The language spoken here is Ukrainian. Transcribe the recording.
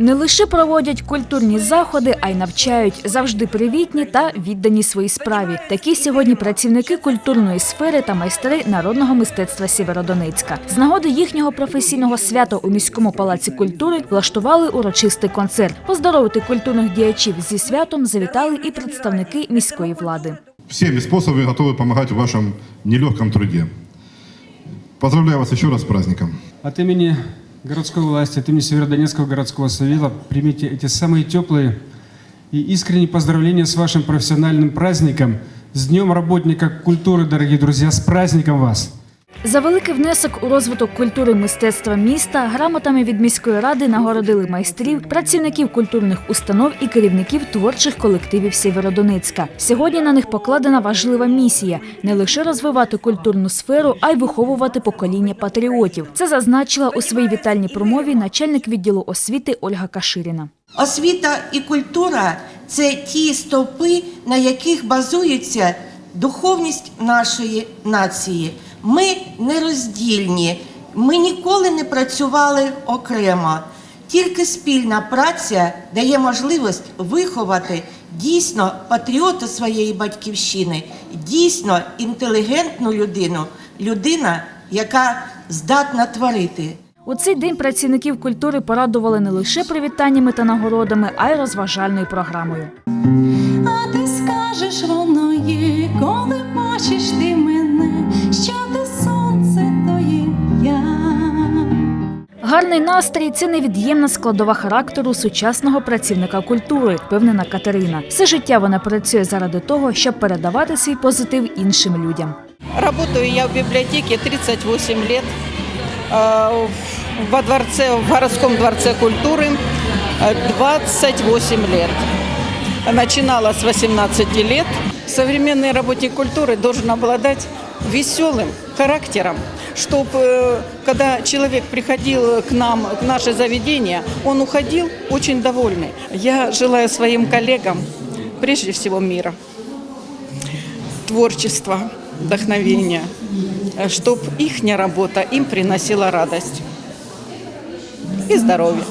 Не лише проводять культурні заходи, а й навчають завжди привітні та віддані своїй справі. Такі сьогодні працівники культурної сфери та майстри народного мистецтва Сєвєродонецька. З нагоди їхнього професійного свята у міському палаці культури влаштували урочистий концерт. Поздоровити культурних діячів зі святом завітали і представники міської влади. всеми способами готовы помогать в вашем нелегком труде. Поздравляю вас еще раз с праздником. От имени городской власти, от имени Северодонецкого городского совета примите эти самые теплые и искренние поздравления с вашим профессиональным праздником. С Днем работника культуры, дорогие друзья, с праздником вас! За великий внесок у розвиток культури мистецтва міста грамотами від міської ради нагородили майстрів, працівників культурних установ і керівників творчих колективів Сєвєродонецька. Сьогодні на них покладена важлива місія не лише розвивати культурну сферу, а й виховувати покоління патріотів. Це зазначила у своїй вітальній промові начальник відділу освіти Ольга Каширіна. Освіта і культура це ті стовпи, на яких базується духовність нашої нації. Ми нероздільні, ми ніколи не працювали окремо. Тільки спільна праця дає можливість виховати дійсно патріота своєї батьківщини, дійсно інтелігентну людину, людина, яка здатна творити. У цей день працівників культури порадували не лише привітаннями та нагородами, а й розважальною програмою. настрій це невід'ємна складова характеру сучасного працівника культури, впевнена Катерина. Все життя вона працює заради того, щоб передавати свій позитив іншим людям. Работаю я в библиотеке 38 лет, э, в- во дворце, в городском дворце культуры э, 28 лет. Начинала с 18 лет. Современный работник культуры должен обладать веселым характером, чтобы когда человек приходил к нам, в наше заведение, он уходил очень довольный. Я желаю своим коллегам прежде всего мира творчества, вдохновения, чтобы их работа им приносила радость и здоровье.